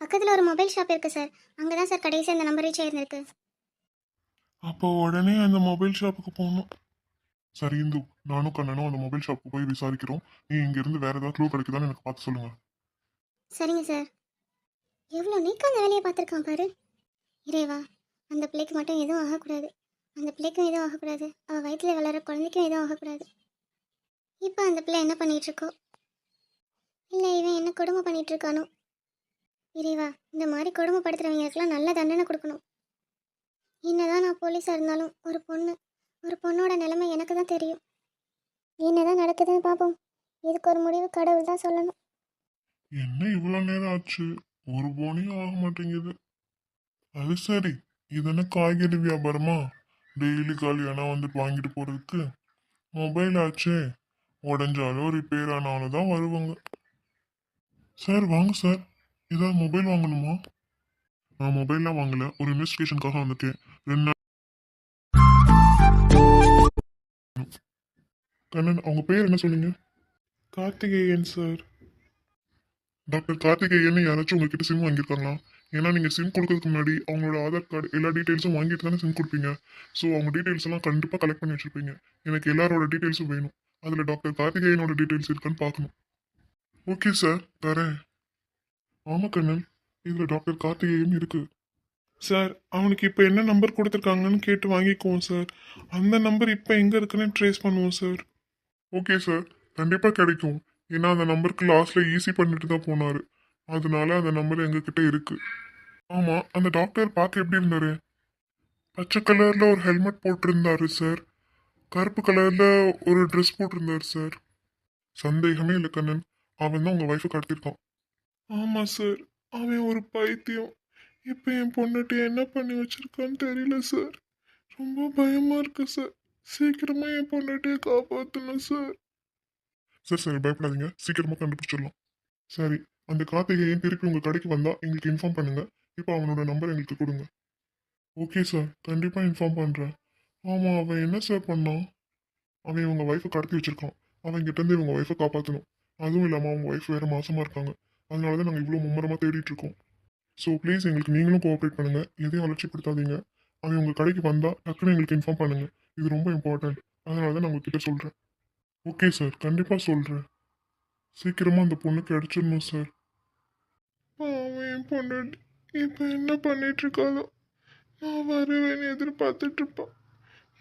பக்கத்தில் ஒரு mobile shop இருக்குது சார் அங்கே தான் சார் கடைசி அந்த நம்பர் ரீச் ஆயிருந்திருக்கு அப்போ உடனே அந்த மொபைல் ஷாப்புக்கு போகணும். சரி இந்து நானும் கண்ணனும் அந்த மொபைல் ஷாப்புக்கு போய் விசாரிக்கிறோம். நீ இங்கிருந்து வேற ஏதாவது க்ளூ கிடைக்குதான்னு எனக்கு பார்த்து சொல்லுங்க. சரிங்க சார் எவ்வளோ நீக்க அந்த வேலையை பார்த்துருக்கான் பாரு. இறைவா அந்த பிள்ளைக்கு மட்டும் எதுவும் ஆகக்கூடாது. அந்த பிள்ளைக்கும் எதுவும் ஆகக்கூடாது. அவள் வயிற்றில் வளர குழந்தைக்கும் எதுவும் ஆகக்கூடாது. இப்போ அந்த பிள்ளை என்ன பண்ணிகிட்ருக்கோ இல்லை இவன் என்ன கொடுமை பண்ணிகிட்டு இருக்கானோ இறைவா இந்த மாதிரி கொடுமைப்படுத்துகிறவங்களுக்கெல்லாம் நல்ல தண்டனை கொடுக்கணும். என்னதான் நான் போலீஸாக இருந்தாலும் ஒரு பொண்ணு ஒரு பொண்ணோட நிலைமை எனக்கு தான் தெரியும். என்னதான் நடக்குதுன்னு பார்ப்போம் இதுக்கு ஒரு முடிவு கடவுள் தான் சொல்லணும். என்ன இவ்வளோ நேரம் ஆச்சு? ஒரு போனியும் ஆக மாட்டேங்குது. அது சரி. இது என்ன காய்கறி வியாபாரமா? டெய்லி காலியானா வந்துட்டு வாங்கிட்டு போறதுக்கு? மொபைல் ஆச்சே. உடஞ்சாலும் ரிப்பேர் ஆனாலும் தான் வருவாங்க. சார் வாங்க சார். ஏதாவது மொபைல் வாங்கணுமா? நான் மொபைல்லாம் வாங்கல. ஒரு இன்வெஸ்டிகேஷனுக்காக வந்திருக்கேன். ரெண்டு நாள் கண்ணன் அவங்க பேர் என்ன சொன்னீங்க கார்த்திகேயன் சார். டாக்டர் கார்த்திகேயன் யாராச்சும் உங்ககிட்ட சிம் வாங்கியிருக்காங்களா? ஏன்னா நீங்கள் சிம் கொடுக்கறதுக்கு முன்னாடி அவங்களோட ஆதார் கார்டு எல்லா டீட்டெயில்ஸும் வாங்கிட்டு தானே சிம் கொடுப்பீங்க. ஸோ அவங்க டீட்டெயில்ஸ் எல்லாம் கண்டிப்பாக கலெக்ட் பண்ணி வச்சுருப்பீங்க. எனக்கு எல்லாரோட டீட்டெயில்ஸும் வேணும். அதில் டாக்டர் கார்த்திகேயனோட டீட்டெயில்ஸ் இருக்கான்னு பார்க்கணும். ஓகே சார் தரேன். ஆமாம் கண்ணன் இதில் டாக்டர் கார்த்திகேயன் இருக்குது சார் அவனுக்கு இப்போ என்ன நம்பர் கொடுத்துருக்காங்கன்னு கேட்டு வாங்கிக்குவோம் சார் அந்த நம்பர் இப்போ எங்கே இருக்குன்னு ட்ரேஸ் பண்ணுவோம் சார் ஓகே சார் கண்டிப்பாக கிடைக்கும். ஏன்னா அந்த நம்பருக்கு லாஸ்ட்டில் ஈஸி பண்ணிட்டு தான் போனார். அதனால அந்த நம்பர் எங்ககிட்ட இருக்கு. ஆமாம் அந்த டாக்டர் பார்க்க எப்படி இருந்தாரு? பச்சை கலரில் ஒரு ஹெல்மெட் போட்டிருந்தாரு சார் கருப்பு கலரில் ஒரு ட்ரெஸ் போட்டிருந்தாரு சார் சந்தேகமே இல்லை கண்ணன். அவன் தான் உங்கள் ஒய்ஃபை கடத்திருக்கான் ஆமாம் சார் அவன் ஒரு பைத்தியம். இப்போ என் பொண்ணுகிட்ட என்ன பண்ணி வச்சிருக்கான்னு தெரியல சார் ரொம்ப பயமாக இருக்கு சார் சீக்கிரமாக என் பொண்ணுகிட்டே காப்பாற்றணும் சார் சரி சரி பயப்படாதீங்க. சீக்கிரமாக கண்டுபிடிச்சிடலாம். சரி. அந்த கார்த்திகேயன் திருப்பி உங்கள் கடைக்கு வந்தால் எங்களுக்கு இன்ஃபார்ம் பண்ணுங்கள் இப்போ அவனோட நம்பர் எங்களுக்கு கொடுங்க. ஓகே சார் கண்டிப்பாக இன்ஃபார்ம் பண்ணுறேன் ஆமாம் அவன் என்ன சார் பண்ணான் அவன் இவங்க ஒய்ஃபை கடத்தி வச்சுருக்கான். அவன் கிட்டேருந்து இவங்க ஒய்ஃபை காப்பாற்றணும் அதுவும் இல்லாமல் அவங்க ஒய்ஃப் வேறு மாசமாக இருக்காங்க. அதனால தான் நாங்கள் இவ்வளோ மும்முரமாக தேடிட்டு இருக்கோம். ஸோ ப்ளீஸ் எங்களுக்கு நீங்களும் கோஆப்ரேட் பண்ணுங்கள் எதையும் அலட்சிப்படுத்தாதீங்க அவன் உங்கள் கடைக்கு வந்தால் டக்குன்னு எங்களுக்கு இன்ஃபார்ம் பண்ணுங்கள் இது ரொம்ப இம்பார்ட்டன்ட் அதனால தான் நான் உங்ககிட்ட சொல்கிறேன் ஓகே சார் கண்டிப்பாக சொல்கிறேன் சீக்கிரமாக அந்த பொண்ணு கிடச்சிடணும் சார் அவன் பொண்ணு இப்போ என்ன பண்ணிட்டு இருக்காளோ? நான் வருவேன்னு எதிர்பார்த்துட்டு இருப்பான்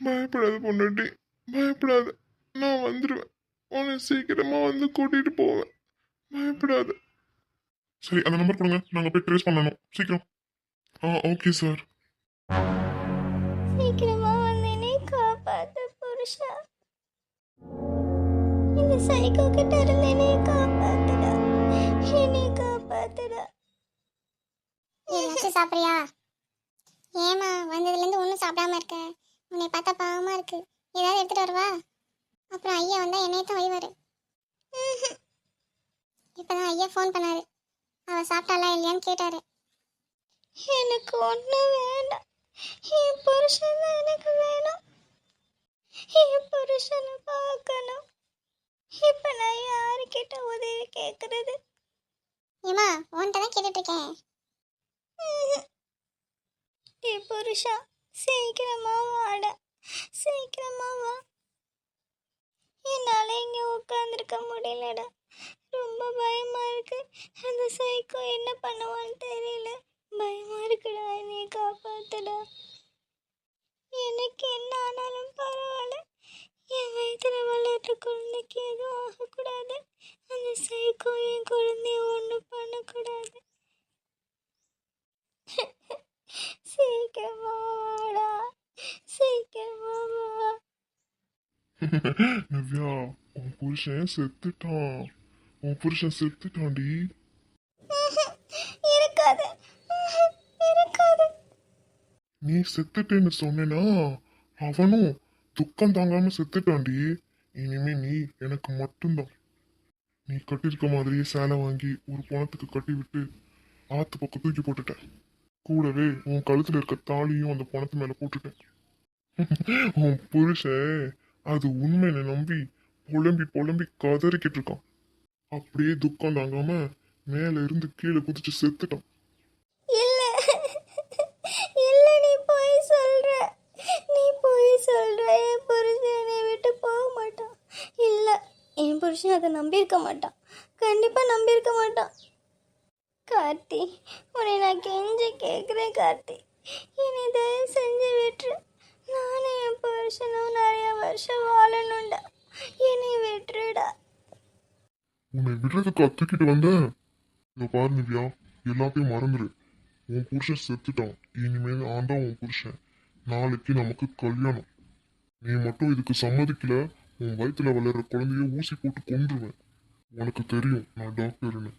பயப்படாத பொண்ணுட்டி பயப்படாத. நான் வந்துடுவேன் உன்னை சீக்கிரமாக வந்து கூட்டிகிட்டு போவேன். பயப்படாத. சரி அந்த நம்பர் கொடுங்க. நாங்கள் போய் ட்ரேஸ் பண்ணணும். சீக்கிரம். ஆ ஓகே சார் சீக்கிரமா வந்து என்னை காப்பாத்து புருஷா. இந்த சைக்கோ கிட்ட இருந்து என்னை ஏதாச்சும் சாப்பிட்றியா? ஏமா வந்ததுலேருந்து ஒன்றும் சாப்பிடாம இருக்க. உன்னை பார்த்தா பாவமாக இருக்கு. ஏதாவது எடுத்துகிட்டு வரவா? அப்புறம் ஐயா வந்தால் என்னைய தான் இப்போ நான் ஐயா ஃபோன் பண்ணாரு. அவள் சாப்பிட்டாளா இல்லையான்னு கேட்டாரு. எனக்கு ஒன்றும் வேண்டாம். என் புருஷன் தான் எனக்கு வேணும். என் புருஷனை பார்க்கணும். இப்போ நான் யாருக்கிட்ட உதவி கேட்குறது ஏமா உன்கிட்ட தான் கேட்டுட்டு ஏ புருஷா சீக்கிரமா வாட சீக்கிரமா வா என்னால் இங்கே உட்காந்துருக்க முடியலடா ரொம்ப பயமா இருக்கு. அந்த சைக்கோ என்ன பண்ணுவான்னு தெரியல. பயமா இருக்குடா என்னை காப்பாத்துடா. எனக்கு என்ன ஆனாலும் பரவாயில்ல. என் வயிற்றுல வளர்ற குழந்தைக்கு எதுவும் ஆகக்கூடாது. அந்த சைக்கோ என் குழந்தைய ஒன்றும் பண்ணக்கூடாது சீக்கிரமா வாடா சீக்கிரமா வா நவ்யா உன் புருஷன் செத்துட்டான். உன் புருஷன் செத்துட்டான்டி. இருக்காது. இருக்காது. நீ செத்துட்டேன்னு சொன்னேனா அவனும் துக்கம் தாங்காம செத்துட்டான்டி. இனிமே நீ எனக்கு மட்டும்தான். நீ கட்டியிருக்க மாதிரியே சேலை வாங்கி ஒரு பணத்துக்கு கட்டி விட்டு ஆத்து பக்கம் தூக்கி போட்டுட்ட. கூடவே உன் கழுத்துல இருக்க தாலியும் அந்த பணத்து மேல போட்டுட்டேன் உன் புருஷன் அது உண்மைன்னு நம்பி புலம்பி புலம்பி கதறிக்கிட்டு இருக்கான். அப்படியே துக்கம் தாங்காம மேல இருந்து கீழே குதிச்சு செத்துட்டான். இல்ல. இல்ல நீ போய் சொல்ற. நீ போய் சொல்ற. என் புருஷன் என்னை விட்டு போக மாட்டான். இல்ல என் புருஷன் அதை நம்பியிருக்க மாட்டான். கண்டிப்பா நம்பியிருக்க மாட்டான். கார்த்தி உன்னை நான் கெஞ்சி கேட்குறேன் கார்த்தி. என்னை தயவு செஞ்சு விட்டுரு. நானும் என் புருஷனும் நிறைய வருஷம் வாழணும்டா. என்னை விட்டுருடா. உன்னை விடுறதுக்கு அத்துக்கிட்டு வந்தேன் இதை பாரு நிவ்யா எல்லாத்தையும் மறந்துடு உன் புருஷன் செத்துட்டான். இனிமேல் ஆண்டா உன் புருஷன். நாளைக்கு நமக்கு கல்யாணம். நீ மட்டும் இதுக்கு சம்மதிக்கல. உன் வயிற்றுல வளர்ற குழந்தைய ஊசி போட்டு கொன்றுவேன். உனக்கு தெரியும் நான் டாக்டர்னு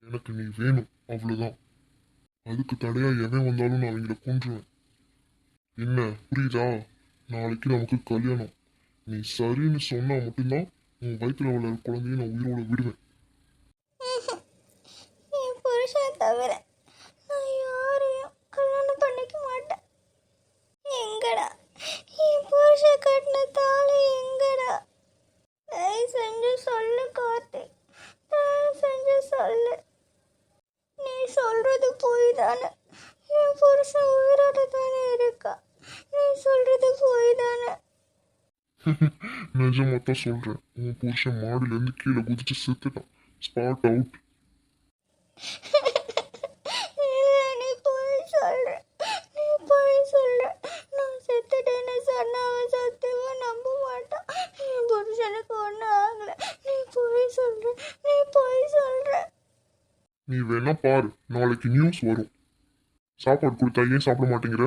எனக்கு நீ வேணும். அவ்வளோதான் அதுக்கு தடையா எவன் வந்தாலும் நான் அவங்கள கொன்றுவேன். என்ன? புரியுதா? நாளைக்கு நமக்கு கல்யாணம். நீ சரின்னு சொன்னா மட்டும்தான் உன் வயிற்றுல உள்ள குழந்தைய நான் உயிரோட விடுவேன். என் தவிர நான் யாரையும் கல்யாணம் பண்ணிக்க மாட்டேன். எங்கடா? என் புருஷன் கட்டின தாலி எங்கடா தயவு செஞ்சு சொல்லு கார்த்திக் தயவு செஞ்சு சொல்லு நீ சொல்றது போய் தானே என் புருஷன் உயிரோட தானே இருக்கா நீ சொல்றது போய் தானே நிஜமா தான் சொல்றேன். உன் புருஷன் மாடியில இருந்து கீழே குதிச்சு செத்துட்டான். ஸ்பாட் அவுட் நீ வேணா பாரு. நாளைக்கு நியூஸ் வரும். சாப்பாடு கொடுத்தா ஏன் சாப்பிட மாட்டேங்கிற?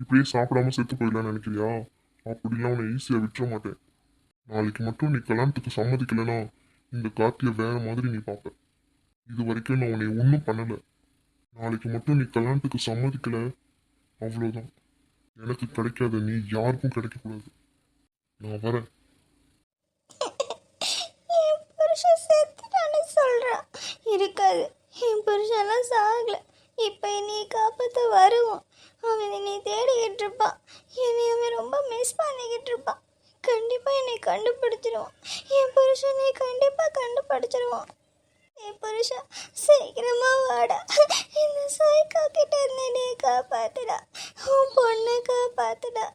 இப்படியே சாப்பிடாம செத்து போயிடலாம்னு நினைக்கிறியா? அப்படிலாம் உன்னை ஈஸியா விட்டுற மாட்டேன். நாளைக்கு மட்டும் நீ கல்யாணத்துக்கு சம்மதிக்கலனா இந்த கார்த்திய வேற மாதிரி நீ பார்ப்ப. இது வரைக்கும் நான் உன்னை ஒன்றும் பண்ணலை. நாளைக்கு மட்டும் நீ கல்யாணத்துக்கு சம்மதிக்கல. அவ்வளோதான் எனக்கு கிடைக்காத நீ யாருக்கும் கிடைக்கக்கூடாது. நான் வரேன். என் புருஷன் இருக்காது. என் புருஷன்லாம் சாகல. இப்போ நீ காப்பாற்ற வருவான். அவன் என்னை தேடிக்கிட்டு இருப்பான். என்னை அவன் ரொம்ப மிஸ் பண்ணிக்கிட்டு இருப்பான். கண்டிப்பாக என்னை கண்டுபிடிச்சிருவான். என் புருஷனை கண்டிப்பாக கண்டுபிடிச்சிருவான். என் புருஷன் சீக்கிரமா வாடா. இந்த சைக்கோ கிட்ட இருந்து நீ காப்பாத்துடா. உன் பொண்ணை காப்பாத்துடா.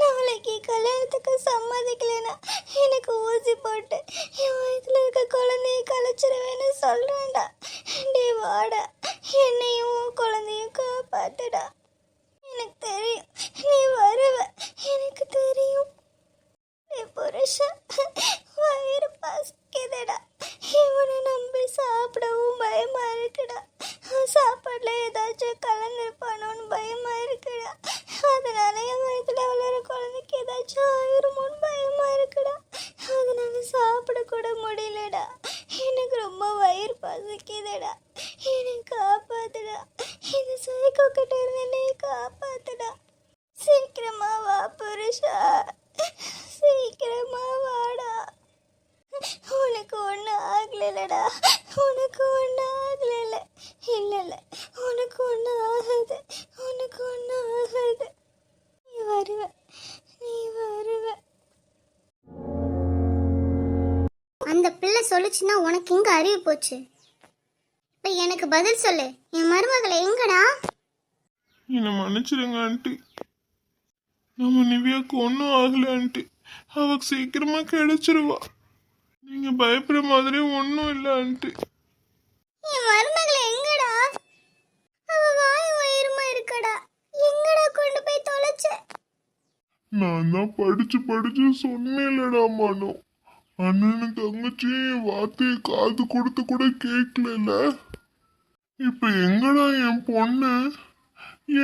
நாளைக்கு கல்யாணம் சம்மதிக்கலைன்னா எனக்கு ஊசி போட்டு என் வயிற்றுல இருக்க குழந்தைய கலைச்சிருவேன்னு சொல்றேன்டா டே வாடா என்னையும் உன் குழந்தையும் காப்பாத்துடா எனக்கு தெரியும் நீ வருவ எனக்கு தெரியும் என் புருஷன் வயிறு பசிக்குதுடா இவனை நம்பி சாப்பிடவும் பயமா இருக்குடா சாப்பாடுல ஏதாச்சும் கலந்துருப்பானோன்னு பயமா இருக்குடா அதனால என் வயிற்றுல வளர குழந்தைக்கு ஏதாச்சும் ஆயிருமோன்னு பயமா இருக்குடா. அதனால சாப்பிட கூட முடியலடா. எனக்கு ரொம்ப வயிறு பசிக்குதுடா. என்னை காப்பாத்துடா. இந்த சைக்கோ கிட்ட இருந்து என்னை காப்பாத்துடா. சீக்கிரமா வா புருஷா. சீக்கிரமா வாடா. உனக்கு ஒன்றும் ஆகலடா உனக்கு ஒன்றும் ஆகல இல்லை இல்லை உனக்கு ஒன்றும் ஆகாது. உனக்கு ஒன்றும் ஆகாது. நீ வருவேன் பிள்ளை சொல்லுச்சுன்னா உனக்கு எங்க அறிவு போச்சு. இப்போ எனக்கு பதில் சொல்லு. என் மருமகளை எங்கடா? என்னை மன்னிச்சிடுங்க ஆண்டி. நம்ம நிவ்யாக்கு ஒன்றும் ஆகல ஆண்டி. அவக்கு சீக்கிரமா கிடைச்சிருவா. நீங்க பயப்படுற மாதிரி ஒன்றும் இல்லை ஆண்டி. என் மருமகளை எங்கடா? அவ வாய் உயரமா இருக்கடா. எங்கடா கொண்டு போய் தொலைச்ச? நான் தான் படிச்சு படிச்சு சொன்னேன்லடா மனோ. அண்ணனும் தங்கச்சி வார்த்தையை காது கொடுத்து கூட கேட்கல இப்ப எங்கடா என் பொண்ணு?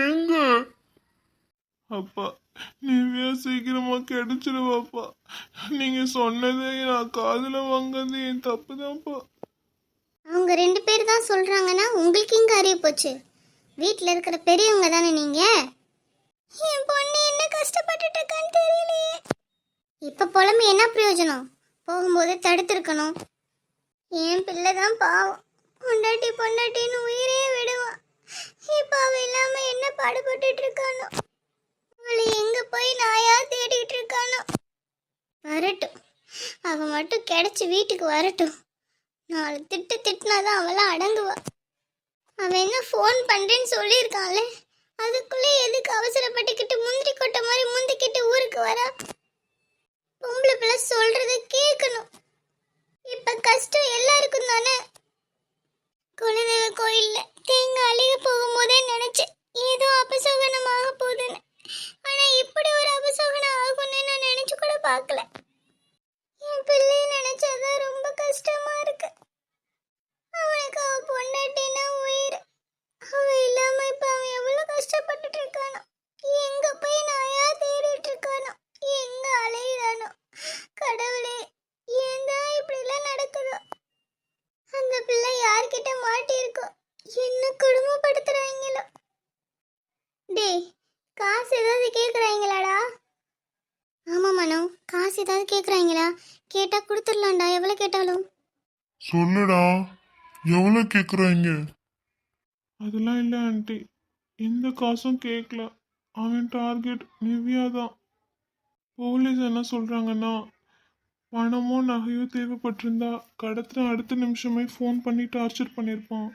எங்க? அப்பா நிவ்யா சீக்கிரமா கிடைச்சிருவாப்பா. நீங்க சொன்னதே நான் காதுல வாங்கிறது என் தப்பு தான்ப்பா அவங்க ரெண்டு பேர் தான் சொல்றாங்கன்னா உங்களுக்கு எங்க அறிவு போச்சு? வீட்டில் இருக்கிற பெரியவங்க தானே நீங்க? என் பொண்ணு என்ன கஷ்டப்பட்டுட்டு இருக்கான்னு தெரியலையே. இப்ப புலம்பு என்ன பிரயோஜனம்? போகும்போது தடுத்திருக்கணும். என் பிள்ளை தான் பாவம். பொண்டாட்டி பொண்டாட்டின்னு உயிரே விடுவான் இப்போ அவ இல்லாம என்ன பாடுபட்டுட்டு இருக்கானோ? அவளை எங்க போய் நாயா தேடிட்டு இருக்கானோ? வரட்டும். அவ மட்டும் கிடைச்சி வீட்டுக்கு வரட்டும். நாலு திட்டு திட்டினாதான் அவளாம் அடங்குவா. அவன் என்ன ஃபோன் பண்ணுறேன்னு சொல்லியிருக்கான்ல அதுக்குள்ளே எதுக்கு அவசரப்பட்டுக்கிட்டு முந்திரி இப்ப கஷ்டம் எல்லாருக்கும் தானே குலதெய்வ கோயில்ல தேங்காய் அழுக போகும்போதே நினைச்சேன் ஏதோ அபசோகனமாக போகுதுன்னு ஆனா இப்படி ஒரு அபசோகனம் ஆகும்னு நான் நினைச்சு கூட பார்க்கல என் பிள்ளைய நினைச்சாதான் ரொம்ப கஷ்டமா இருக்கு அவனுக்கு அவ பொண்டாட்டினா உயிர் அவ இல்லாம இப்ப அவன் எவ்வளவு கஷ்டப்பட்டுட்டு இருக்கானோ எங்க போய் நாயா தேடிட்டு இருக்கானோ எங்க அலையிறானோ கடவுளே ஏன் தான் இப்படி எல்லாம் நடக்குதோ அந்த பிள்ளை யார்கிட்ட மாட்டியிருக்கோ என்ன குடும்பப்படுத்துறாங்களோ டேய் காசு ஏதாவது கேட்குறாங்களாடா ஆமாம் மனோ காசு ஏதாவது கேட்குறாங்களா கேட்டால் கொடுத்துடலாம்டா. எவ்வளோ கேட்டாலும்? சொல்லுடா. எவ்வளோ கேட்குறாங்க அதெல்லாம் இல்லை ஆண்டி. எந்த காசும் கேட்கல அவன் டார்கெட் நிவ்யா தான் போலீஸ் என்ன சொல்கிறாங்கன்னா பணமோ நகையோ தேவைப்பட்டிருந்தா கடத்தின அடுத்த நிமிஷமே ஃபோன் பண்ணி டார்ச்சர் பண்ணியிருப்பான்.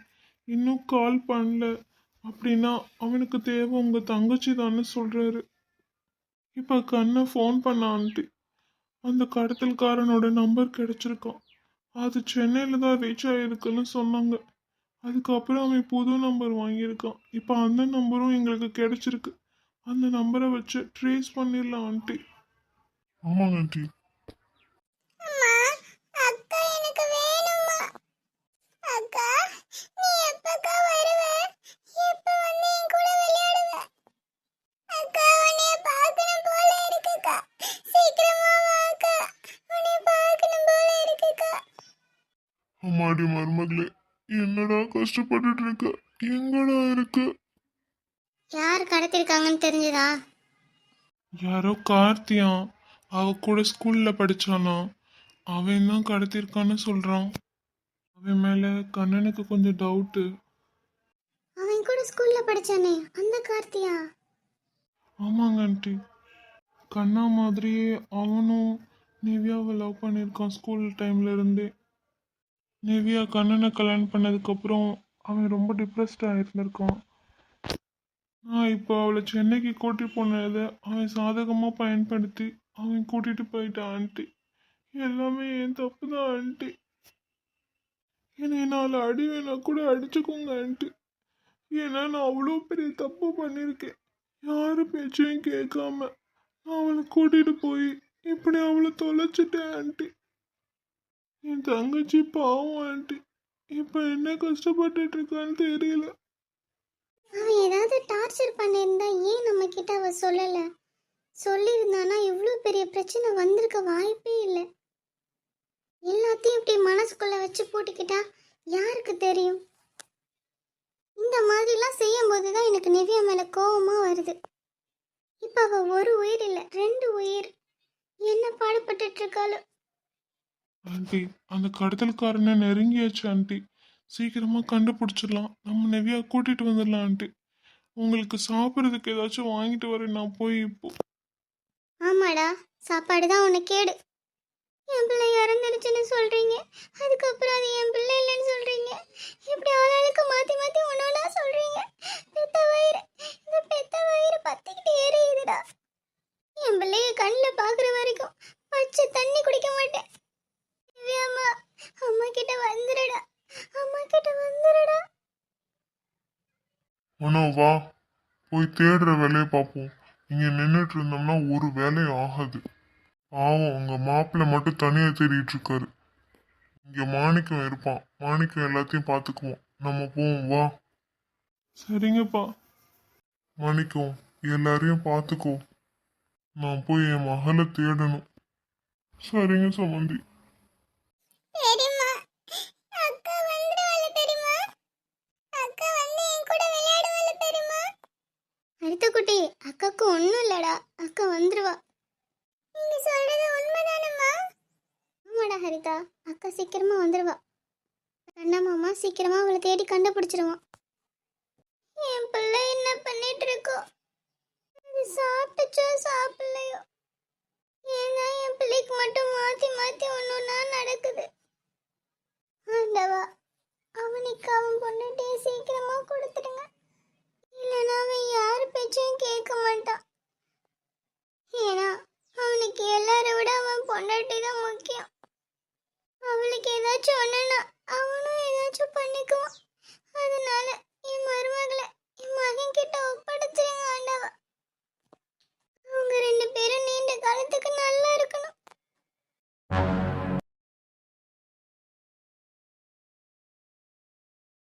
இன்னும் கால் பண்ணல. அப்படின்னா அவனுக்கு தேவை உங்கள் தங்கச்சி தானே சொல்கிறாரு இப்போ கண்ணை ஃபோன் பண்ண ஆண்டி. அந்த கடத்தல்காரனோட நம்பர் கிடைச்சிருக்கான். அது சென்னையில் தான் ரீச் ஆகிருக்குன்னு சொன்னாங்க. அதுக்கப்புறம் அவன் புது நம்பர் வாங்கியிருக்கான். இப்போ அந்த நம்பரும் எங்களுக்கு கிடைச்சிருக்கு. அந்த நம்பரை வச்சு ட்ரேஸ் பண்ணிடலாம் ஆண்டி ஆமாங்க ஆண்டி அம்மாடி மருமகளே என்னடா கஷ்டப்பட்டுட்டு இருக்க? எங்கடா இருக்கு? யார் கடத்திருக்காங்கன்னு தெரிஞ்சதா? யாரோ கார்த்தியான் அவ கூட ஸ்கூல்ல படிச்சானா? அவன் தான் கடத்திருக்கான்னு சொல்றான். அவன் மேல கண்ணனுக்கு கொஞ்சம் டவுட்டு அவன் கூட ஸ்கூல்ல படிச்சானே அந்த கார்த்தியா? ஆமாங்க ஆண்டி கண்ணா மாதிரியே அவனும் நிவ்யாவை லவ் பண்ணியிருக்கான் ஸ்கூல் டைம்ல இருந்தே. நிவ்யா கண்ணனை கல்யாணம் பண்ணதுக்கப்புறம் அவன் ரொம்ப டிப்ரெஸ்டாக இருந்திருக்கான். நான் இப்போ அவளை சென்னைக்கு கூட்டி போனதை அவன் சாதகமாக பயன்படுத்தி அவன் கூட்டிகிட்டு போயிட்டான் ஆண்டி. எல்லாமே என் தப்பு தான் ஆண்டி. என்னை நாலு அடி வேணா கூட அடிச்சுக்கோங்க ஆண்டி. ஏன்னா நான் அவ்வளோ பெரிய தப்பு பண்ணியிருக்கேன். யாரும் பேச்சையும் கேட்காம நான் அவளை கூட்டிகிட்டு போய் இப்படி அவளை தொலைச்சிட்டேன் ஆண்டி. என் தங்கச்சி பாவம் ஆண்டி. இப்போ என்ன கஷ்டப்பட்டுட்டு இருக்கான்னு தெரியல. அவன் ஏதாவது டார்ச்சர் பண்ணியிருந்தா ஏன் நம்ம கிட்ட அவ சொல்லல? சொல்லியிருந்தானா இவ்வளோ பெரிய பிரச்சனை வந்திருக்க வாய்ப்பே இல்லை. எல்லாத்தையும் இப்படி மனசுக்குள்ள வச்சு போட்டுக்கிட்டா யாருக்கு தெரியும்? இந்த மாதிரிலாம் செய்யும்போது தான் எனக்கு நிவ்யா மேலே கோபமாக வருது. இப்போ அவள் ஒரு உயிர் இல்லை ரெண்டு உயிர். என்ன பாடுபட்டுட்டு இருக்காளோ? ஆண்டி அந்த கடத்தல்காரனை நெருங்கியாச்சு ஆண்டி. சீக்கிரமாக கண்டுபிடிச்சிடலாம். நம்ம நெவியா கூட்டிகிட்டு வந்துடலாம் ஆண்டி. உங்களுக்கு சாப்பிட்றதுக்கு ஏதாச்சும் வாங்கிட்டு வரேன் நான் போய் இப்போ. ஆமாடா சாப்பாடு தான் உன்னை கேடு. என் பிள்ளை இறந்துருச்சுன்னு சொல்றீங்க. அதுக்கப்புறம் அது என் பிள்ளை இல்லைன்னு சொல்றீங்க. இப்படி ஆளாளுக்கு மாத்தி மாத்தி ஒன்னொன்னா சொல்றீங்க? பெத்த வயிறு இந்த பெத்த வயிறு பத்திக்கிட்டு எரியுதுடா. என் பிள்ளைய கண்ணில் பார்க்குற வரைக்கும் பச்சை தண்ணி குடிக்க மாட்டேன். திவ்யா அம்மா அம்மா கிட்ட வந்துடுடா அம்மா கிட்ட வந்துடுடா மனோ வா. போய் தேடுற வேலையை பார்ப்போம். இங்க நின்றுட்டு இருந்தோம்னா ஒரு வேலையும் ஆகாது. பாவம் உங்க மாப்பிள்ளை மட்டும் தனியா தேடிட்டு இருக்காரு. இங்க மாணிக்கம் இருப்பான். மாணிக்கம் எல்லாத்தையும் பார்த்துக்குவோம். நம்ம போவோம் வா. சரிங்கப்பா. மாணிக்கம் எல்லாரையும் பார்த்துக்கோ. நான் போய் என் மகளை தேடணும். சரிங்க சமந்தி. முத்துக்குட்டி அக்காக்கு ஒன்றும் இல்லடா. அக்கா வந்துருவா. நீங்க சொல்றது உண்மைதானம்மா? ஆமாடா ஹரிதா. அக்கா சீக்கிரமா வந்துருவா. கண்ணா மாமா சீக்கிரமா அவளை தேடி கண்டுபிடிச்சிருவான். என் பிள்ளை என்ன பண்ணிட்டு இருக்கோ? அது சாப்பிட்டுச்சோ சாப்பிடலையோ? ஏன்னா என் பிள்ளைக்கு மட்டும் மாத்தி மாத்தி ஒன்னொன்னா நடக்குது. ஆண்டவா அவனுக்கு அவன் பொண்ணுட்டே சீக்கிரமா